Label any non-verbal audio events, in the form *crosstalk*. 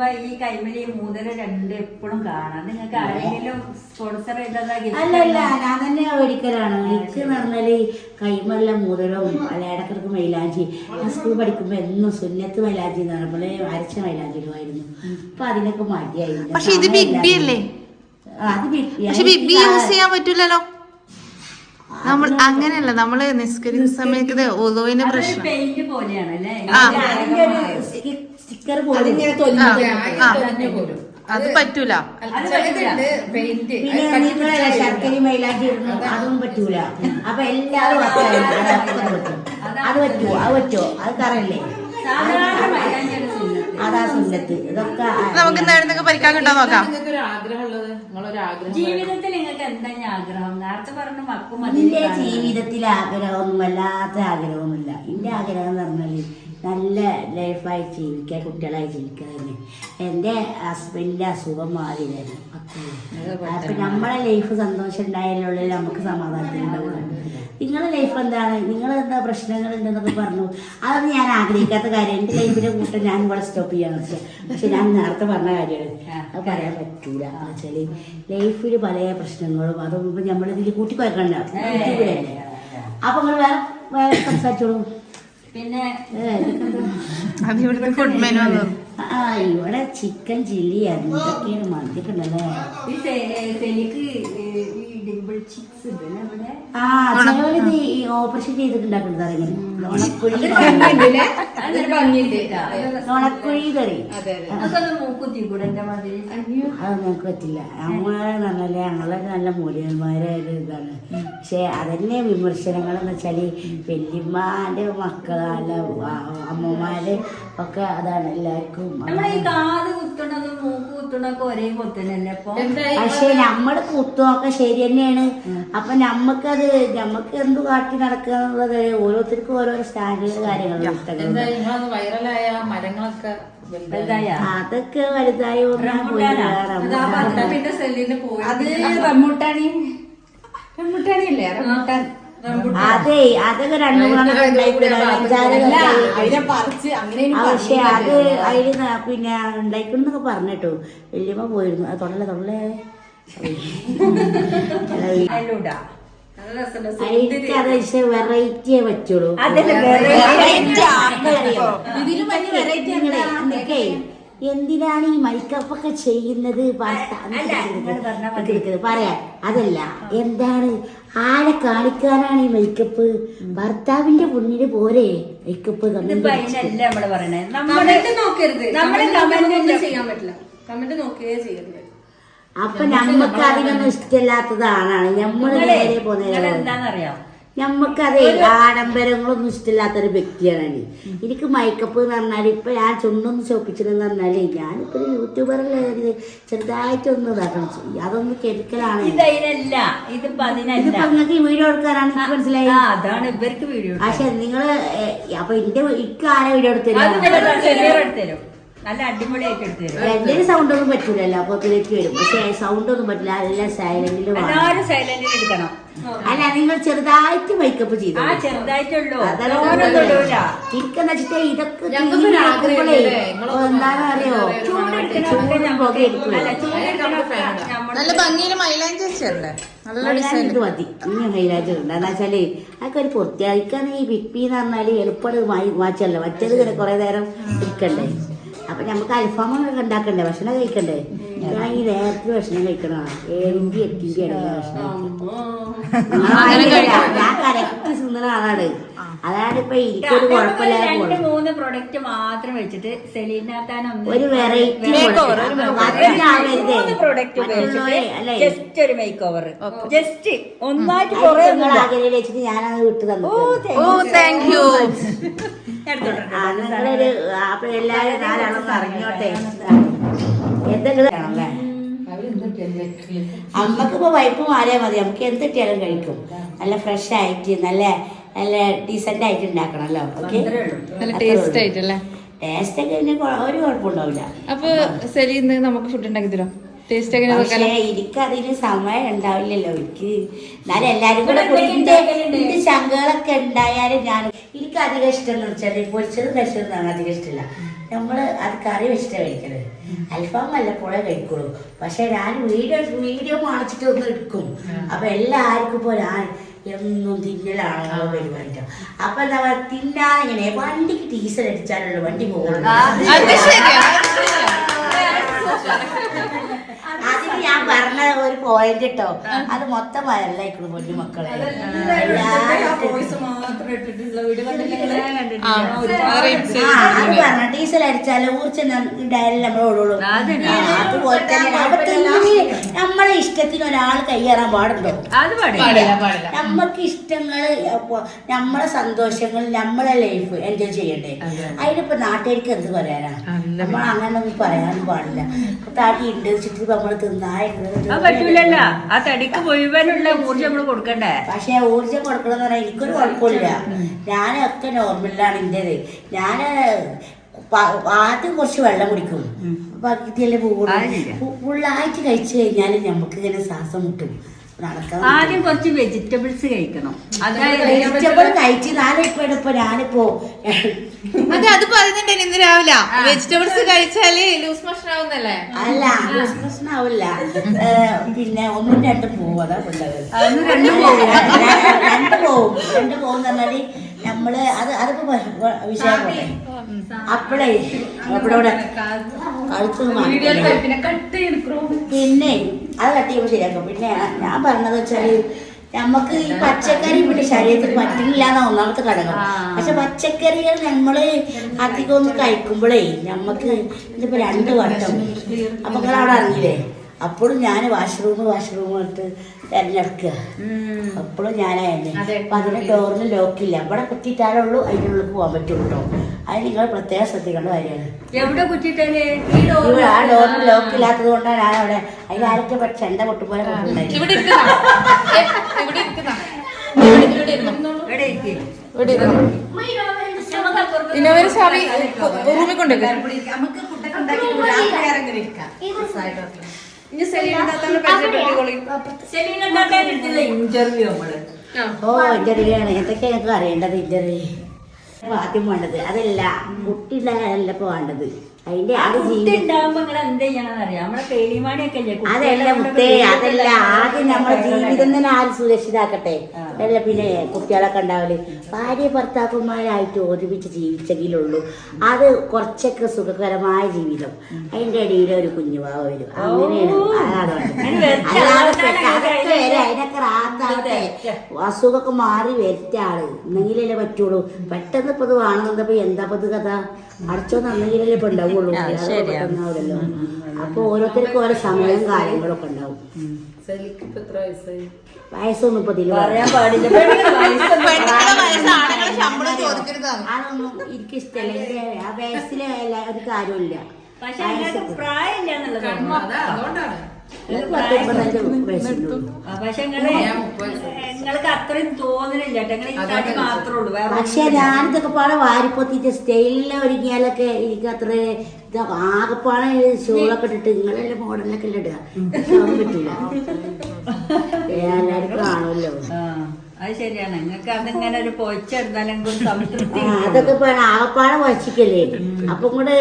ഉണ്ടാക്കുമ്പോ ഈ കൈമലി മൂന്നര രണ്ട് എപ്പോഴും കാണാം. നിങ്ങൾക്ക് ആരെങ്കിലും സ്പോൺസർ അല്ലല്ല ഞാൻ തന്നെ ഒരിക്കലാണ്. എനിക്ക് പറഞ്ഞാൽ കൈമല്ല മൂതലും അല്ല ഇടക്കിടക്ക് മൈലാഞ്ചി. ഞാൻ സ്കൂൾ പഠിക്കുമ്പോ എന്നും സുന്നത്ത് മൈലാഞ്ചി എന്ന് പറയുമ്പോൾ അരച്ച മൈലാഞ്ചി ആയിരുന്നു അപ്പൊ അതിനൊക്കെ മടിയായിരുന്നു പക്ഷെ ഇത് ബിഗ് ബി അല്ലേ? അത് ബിഗ് ബി യൂസ് ചെയ്യാൻ പറ്റൂലല്ലോ? നമ്മൾ അങ്ങനെയല്ല നമ്മൾ നിസ്കരിക്കുന്ന സമയത്ത് ഓതോയിന്റെ പ്രശ്നം. സ്റ്റിക്കർ. അത് പറ്റൂല. പെയിന്റ് പിന്നെ നിങ്ങളെ ശർക്കരി മൈലാക്കി ഇടുന്നു അതും. പറ്റൂല. അപ്പൊ എല്ലാവരും അത്. പറ്റും അത് പറ്റുമോ അത് പറ്റുമോ അത് കറല്ലേ അതാ സുന്നത്ത്. ഇതൊക്കെ നമുക്ക് നേരത്തെ പരിക്കാൻ കിട്ടാൻ നോക്കാം. ജീവിതത്തിൽ നിങ്ങൾക്ക് എന്താ ആഗ്രഹം? നേരത്തെ പറഞ്ഞ മക്കും എന്റെ ജീവിതത്തിൽ ആഗ്രഹമൊന്നും വല്ലാത്ത ആഗ്രഹമൊന്നുമില്ല. എന്റെ ആഗ്രഹം എന്ന് പറഞ്ഞാൽ നല്ല ലൈഫായി ജീവിക്കുക കുട്ടികളായി ജീവിക്കുക തന്നെ. എന്റെ ഹസ്ബൻഡിന്റെ അസുഖം മാറി തരും അപ്പം നമ്മളെ ലൈഫ് സന്തോഷം ഉണ്ടായാലുള്ള നമുക്ക് സമാധാനത്തിലുണ്ടാവുക നിങ്ങളുടെ ലൈഫ് എന്താണ്? നിങ്ങൾ എന്താ പ്രശ്നങ്ങൾ ഉണ്ടെന്നൊക്കെ പറഞ്ഞു. അതൊന്നും ഞാൻ ആഗ്രഹിക്കാത്ത കാര്യം. എന്റെ ലൈഫിന്റെ കൂട്ടം ഞാൻ ഇവിടെ സ്റ്റോപ്പ് ചെയ്യാന്ന് വെച്ചാൽ പക്ഷെ ഞാൻ നേരത്തെ പറഞ്ഞ കാര്യമാണ്. അത് പറയാൻ പറ്റൂല. എന്ന് വെച്ചാൽ ലൈഫിൽ പല പ്രശ്നങ്ങളും അതും നമ്മളിതിൽ കൂട്ടിക്കുഴക്കണ്ട യൂട്യൂബിലല്ലേ? അപ്പൊ നിങ്ങൾ വേറെ വേറെ സംസാരിച്ചോളൂ. പിന്നെ ആ ഇവിടെ ചിക്കൻ ചില്ലി എന്തൊക്കെയാണ്? മന്തിയൊക്കെ ഉണ്ടല്ലേ? ഈ സെ- സെലിക്ക് ഈ ഡിമ്പിൾ ചിക്സ് ഉണ്ട് ആ ചിലവരിത് ഈ ഓപ്പറേഷൻ ചെയ്തിട്ടുണ്ടാക്കുന്നത് അറിയാം നോണക്കുഴി കറി. അതെ നമുക്ക് പറ്റില്ല. നമ്മളെ നല്ല ഞങ്ങളെ നല്ല മൂല്യന്മാരെ ഇതാണ്. പക്ഷെ അതന്നെ വിമർശനങ്ങൾ എന്ന് വെച്ചാൽ വല്യമ്മാന്റെ മക്കളല്ല അമ്മമാര് ഒക്കെ അതാണ് എല്ലാവർക്കും പക്ഷെ നമ്മൾ കുത്തുമൊക്കെ ശരി തന്നെയാണ്. അപ്പൊ നമ്മക്കത് നമ്മക്ക് എന്തു കാട്ടി നടക്കുക എന്നുള്ളത് ഓരോരുത്തർക്കും ഓരോ സ്റ്റാൻഡേർഡ് കാര്യങ്ങളൊക്കെ ഇഷ്ടങ്ങളുണ്ട് എന്തായി നിങ്ങളന്ന് വൈറലായ മരങ്ങളൊക്കെ അതൊക്കെ വലുതായി അത് റംബൂട്ടാണി റംബൂട്ടാണിയല്ലേ റംബൂട്ടാൻ. അതെ അതൊക്കെ രണ്ടു പക്ഷെ അത് അതിൽ ന- പിന്നെ ഉണ്ടായിക്കൊണ്ടൊക്കെ പറഞ്ഞിട്ടു. വല്യമ്മ പോയിരുന്നു. തൊള്ളേ തൊള്ളേ തൊള്ളേ വെറൈറ്റിയെ പറ്റുള്ളൂ. എന്തിനാണ് ഈ മൈക്കപ്പ് ഒക്കെ ചെയ്യുന്നത് പറയാ. അതല്ല എന്താണ്? ആരെ കാണിക്കാനാണ് ഈ മേക്കപ്പ്? ഭർത്താവിന്റെ പുണ്ണിന് പോരെ മേക്കപ്പ് നോക്കരുത്. നമ്മൾ കമന്റ് ചെയ്യാൻ പറ്റില്ല. കമന്റ് നോക്കുകയേ ചെയ്യരുത്. അപ്പൊ നമ്മക്ക് അതിനൊന്നും ഇഷ്ടമില്ലാത്തതാണ് നമ്മൾ നേരെ പോകുന്ന ഞമ്മക്കതേ ആഡംബരങ്ങളൊന്നും ഇഷ്ടമില്ലാത്തൊരു വ്യക്തിയാണ് ഞാൻ. എനിക്ക് മൈക്കപ്പ് എന്ന് പറഞ്ഞാൽ ഇപ്പൊ ഞാൻ ചുണ്ടൊന്ന് ചോപ്പിച്ചതെന്ന് പറഞ്ഞാൽ ഞാനിപ്പോ ഒരു യൂട്യൂബറല്ലേ ഒരു ചെറുതായിട്ടൊന്ന് ഇതാക്കണം. അതൊന്ന് അതിനല്ല. ഇതിപ്പോ നിങ്ങൾക്ക് വീഡിയോ എടുക്കാനാണ് എനിക്ക് മനസ്സിലായി. അതാണ് ഇവർക്ക് വീഡിയോ പക്ഷെ നിങ്ങൾ അപ്പൊ എന്റെ ഇക്കാരെ ആരെ വീഡിയോ എടുത്തു എടുത്തരും നല്ല അടിപൊളിയായിട്ട് സൗണ്ട് ഒന്നും പറ്റൂലല്ലോ അപ്പൊ ഇതിലേക്ക് വരും പക്ഷേ സൗണ്ട് ഒന്നും പറ്റില്ല നല്ല സൈലന്റിൽ എല്ലാരും സൈലന്റിൽ എടുക്കണം. അല്ല നിങ്ങൾ ചെറുതായിട്ട് മേക്കപ്പ് ചെയ്തു? ആ ചെറുതായിട്ടുള്ളൂ. എനിക്കെന്ന് വെച്ചിട്ട് ഇതൊക്കെ എന്താണെന്ന് അറിയോ? ചൂടും പുക എടുക്കും അല്ല ചൂടെടുക്കണൊക്കെ നമ്മൾ നല്ല ഭംഗിയിൽ മൈലാഞ്ചി വെച്ചല്ലേ നല്ല ഡിസൈൻ. ഇത് മതി. ഇനി ഹൈലൈറ്റ് ഉണ്ട് എന്താ വെച്ചാൽ അതൊക്കെ ഒരു പൂർത്തിയാക്കാൻ ഈ വിപ്പിന്ന് എന്ന് പറഞ്ഞാൽ എളുപ്പം വാച്ചല്ല മറ്റേത് കുറെ നേരം ഇരിക്കണ്ടേ? അപ്പൊ നമുക്ക് അൽഫാമൊക്കെ ഉണ്ടാക്കണ്ടേ ഭക്ഷണം കഴിക്കണ്ടേ? ഞാൻ ഈ നേരത്തെ ഭക്ഷണം കഴിക്കണതാണ് ഏഴിന്റെ എട്ടിന്റെ ഇടയിൽ ഭക്ഷണം കഴിക്കണം. ഞാൻ കറക്റ്റ് തിന്നണ ആളാണ്. അതാണ് ഇപ്പൊ എനിക്കൊരു കുഴപ്പമില്ല രണ്ട് മൂന്ന് പ്രൊഡക്റ്റ് മാത്രം വെച്ചിട്ട് സെലീനാത്താൻ ഒരു വെറൈറ്റി ജസ്റ്റ് ഒരു മേക്ക് ഓവർ ജസ്റ്റ് ഒന്നായിട്ട് ആഗ്രഹം വെച്ചിട്ട് ഞാനത് വിട്ടു തന്നു ഓ താങ്ക് യു നിങ്ങളൊരു അപ്പൊ എല്ലാവരും നാലാളൊന്നും അറിഞ്ഞോട്ടെ എന്തെങ്കിലും ആണല്ലേ അമ്മക്കിപ്പോ വൈപ്പ് മാറിയാൽ മതി. നമുക്ക് എന്ത് കിട്ടിയാലും കഴിക്കും. നല്ല ഫ്രഷ് ആയിട്ട് നല്ല നല്ല ഡീസന്റ് ആയിട്ട് ഉണ്ടാക്കണല്ലോ. ഓക്കെ? നല്ല ടേസ്റ്റ് ആയിട്ടല്ലേ? ടേസ്റ്റ് ഒക്കെ ഒരു കുഴപ്പമുണ്ടാവില്ല. അപ്പൊ ശരി ഇന്ന് നമുക്ക് ഫുഡ് ഉണ്ടാക്കി തരാം ടേസ്റ്റ് എങ്ങനെ പക്ഷേ എനിക്കതിന് സമയം ഉണ്ടാവില്ലല്ലോ എനിക്ക്. എന്നാലും എല്ലാരും കൂടെ കൂടി എന്റെ ശങ്കകളൊക്കെ ഉണ്ടായാലും ഞാൻ എനിക്ക് അധികം ഇഷ്ടം എന്ന് വെച്ചാൽ പൊരിച്ചതും കഴിച്ചതും ആണ് അധികം ഇഷ്ടമില്ല. നമ്മൾ അത് കറി വെച്ചിട്ട് കഴിക്കണത് അൽഫാം വല്ലപ്പോഴേ കഴിക്കുള്ളൂ. പക്ഷെ ഞാൻ വീഡിയോ വീഡിയോ കാണിച്ചിട്ട് ഒന്ന് എടുക്കും. അപ്പൊ എല്ലാവർക്കും ഇപ്പോൾ ഞാൻ എന്നും തിന്നലാണല്ലോ പരിപാടിക്കാം അപ്പൊ എന്താ പറയുക തിന്നാതെ ഇങ്ങനെ വണ്ടിക്ക് ടീസർ അടിച്ചാലുള്ള വണ്ടി പോകുള്ളൂ *laughs* I'm ഞാൻ പറഞ്ഞ ഒരു പോയിന്റ് കേട്ടോ അത് മൊത്തം വയറിലായിക്കണു പൊന്നു മക്കളെ. അത് പറഞ്ഞ ഡീസൽ അടിച്ചാലും ഊർച്ച ഡയലിൽ നമ്മളോടുള്ളൂ അതുപോലെ തന്നെ നമ്മളെ ഇഷ്ടത്തിന് ഒരാൾ കൈയേറാൻ പാടുണ്ടോ? നമ്മക്ക് ഇഷ്ടങ്ങൾ നമ്മളെ സന്തോഷങ്ങൾ നമ്മളെ ലൈഫ് എൻജോയ് ചെയ്യണ്ടേ? അതിനിപ്പോ നാട്ടുകാർക്ക് എന്ത് പറയാനാ? നമ്മൾ അങ്ങനെ ഒന്നും പറയാനും പാടില്ല. താട്ടി താടി ഉണ്ട് വെച്ചിട്ട് നമ്മൾ തിന്നായിരുന്നത് അത് പറ്റൂലല്ല. ആ തടിക്ക് മുഴുവനുള്ള ഊർജം നമ്മൾ കൊടുക്കണ്ടേ? പക്ഷെ ഊർജം കൊടുക്കണമെന്ന് പറഞ്ഞാൽ എനിക്കൊരു കുഴപ്പമില്ല. ഞാനൊക്കെ നോർമലാണ് എന്റെത് ഞാൻ ആദ്യം കുറച്ച് വെള്ളം കുടിക്കും. പകുതിയല്ലേ പോകുള്ളൂ. ഫുള്ളായിട്ട് കഴിച്ചു കഴിഞ്ഞാൽ നമുക്ക് ഇങ്ങനെ ശ്വാസം മുട്ടും. ആദ്യം കുറച്ച് വെജിറ്റബിൾസ് കഴിക്കണം. വെജിറ്റബിൾ കഴിച്ച് ഞാനിപ്പോ. അതെ അത് പറയുന്നുണ്ട് ഇന്ന് രാവിലെ. വെജിറ്റബിൾസ് കഴിച്ചാൽ ലൂസ് മോഷൻ ആവുന്നല്ലേ? അല്ല ലൂസ് മോഷൻ ആവില്ല. പിന്നെ ഒന്നും രണ്ടും പോവും അതാ അതൊന്നും രണ്ടും പോകും രണ്ട് പോവും. രണ്ട് പോകും പറഞ്ഞാൽ നമ്മൾ അത് അതിപ്പോ വ- വിഷയം അപ്പഴേ ഇവിടെ മാറ്റില്ല. പിന്നെ ചെയ്യുമ്പോൾ ശരിയാക്കും. പിന്നെ ഞാൻ പറഞ്ഞത് വെച്ചാൽ നമുക്ക് ഈ പച്ചക്കറി പിന്നെ ശരീരത്തിൽ പറ്റുന്നില്ല എന്ന ഒന്നാമത്തെ ഘടകം. പക്ഷെ പച്ചക്കറികൾ നമ്മൾ അധികം ഒന്ന് കഴിക്കുമ്പോഴേ നമുക്ക് ഇതിപ്പോ രണ്ട് വട്ടം. അപ്പൊ അവിടെ അറിഞ്ഞില്ലേ? അപ്പോഴും ഞാൻ വാഷ്റൂം വാഷ്റൂം എടുത്ത് തിരഞ്ഞെടുക്കുക അപ്പോഴും ഞാനായിരുന്നു അപ്പൊ അതിന്റെ ഡോറിന് ലോക്കില്ല അവിടെ കുത്തിയിട്ടാലേ ഉള്ളൂ അതിന്റെ ഉള്ളിൽ പോകാൻ പറ്റുള്ളൂ. അത് നിങ്ങൾ പ്രത്യേകം ശ്രദ്ധിക്കേണ്ട കാര്യമാണ്. ഇവിടെ ആ ഡോറിന് ലോക്കില്ലാത്തത് കൊണ്ടാണ് ഞാൻ അവിടെ അതിൽ ആരൊക്കെ പക്ഷെ എന്റെ പൊട്ടുപോലെ കൊണ്ടുണ്ടായി ഇവിടെ ഇരിക്കുന്ന ഇവിടെ ഇരിക്കുന്ന ഇവിടെ ഇരുന്നോ എവിടെ ഇരിക്കേ ഇവിടെ ഇരുന്നോ ഇന്നൊരു ചാവി റൂമിൽ കൊണ്ടുവരും നമുക്ക് ഫുഡൊക്കെ ഉണ്ടാക്കി രാത്രി ആരെങ്കിലും ഇരിക്കാം ഇനി സെലീന താത്താനെ പരിചയപ്പെട്ടുകൊള്ളി ഇന്റർവ്യൂ നമ്മൾ. ഓ ഇന്റർവ്യൂ ആണ് എന്തൊക്കെ ഞങ്ങൾക്ക് അറിയേണ്ടത് ഇന്റർവ്യൂ ആദ്യം വേണ്ടത് അതല്ല കുട്ടിയുടെ അല്ല പോവേണ്ടത് വേണ്ടത് അതിന്റെ അല്ലേ അതല്ല മുത്തേ അതല്ല ആദ്യം നമ്മുടെ ജീവിതം തന്നെ ആര് സുരക്ഷിതാക്കട്ടെ? അല്ല പിന്നെ കുട്ടികളൊക്കെ ഉണ്ടാവൽ. ഭാര്യ ഭർത്താക്കന്മാരായിട്ട് ഒരുമിച്ച് ജീവിച്ചെങ്കിലുള്ളൂ. അത് കുറച്ചൊക്കെ സുഖകരമായ ജീവിതം. അതിന്റെ ഇടയിൽ ഒരു കുഞ്ഞുവാവ് വരും. അങ്ങനെയാണ്. അതാണ് വേണ്ടത്. അല്ലാതെ പെട്ട- അതൊക്കെ വരെ. അതിനൊക്കെ റാത്താവട്ടെ. അസുഖമൊക്കെ മാറി വരറ്റ ആൾ. എന്നെങ്കിലല്ലേ പറ്റുള്ളൂ. പെട്ടെന്ന് ഇപ്പൊ ഇത് വാങ്ങുന്നപ്പോ എന്താ ഇപ്പൊ ഇത് കഥ? അടച്ചോന്ന് അന്നെങ്കിലല്ലേ ഇപ്പൊ ഉണ്ടാവുള്ളൂ പെട്ടെന്നാവില്ലല്ലോ അപ്പൊ ഓരോരുത്തർക്കും ഓരോ സമയവും കാര്യങ്ങളൊക്കെ ഉണ്ടാവും. വയസ്സൊന്നും ഇപ്പൊ പറയാൻ പാടില്ല. അതൊന്നും എന്റെ ആ വയസ്സിലെ ഒരു കാര്യമില്ല പക്ഷെ പ്രായമില്ല എന്നുള്ളതാണ് നിങ്ങൾക്ക് അത്രയും തോന്നണില്ല പക്ഷെ ഞാനിതൊക്കെ പാടെ വാരിപ്പൊത്തിട്ട് സ്റ്റൈലിൽ ഒരുങ്ങിയാലൊക്കെ എനിക്ക് അത്ര ആകെപ്പാടെ ഷോളൊക്കെ ഇട്ടിട്ട് നിങ്ങളെല്ലാം മോഡലൊക്കെ അല്ലേ ഇടുക. പറ്റില്ല പറ്റൂല. എല്ലാവരും കാണുമല്ലോ. അത് ശരിയാണ്. നിങ്ങൾക്ക് അതിങ്ങനെ ഒരു പൊച്ചെടുത്താലും സംതൃപ്തി അതൊക്കെ ആകെപ്പാടെ വച്ചിക്കല്ലേ അപ്പം കൂടെ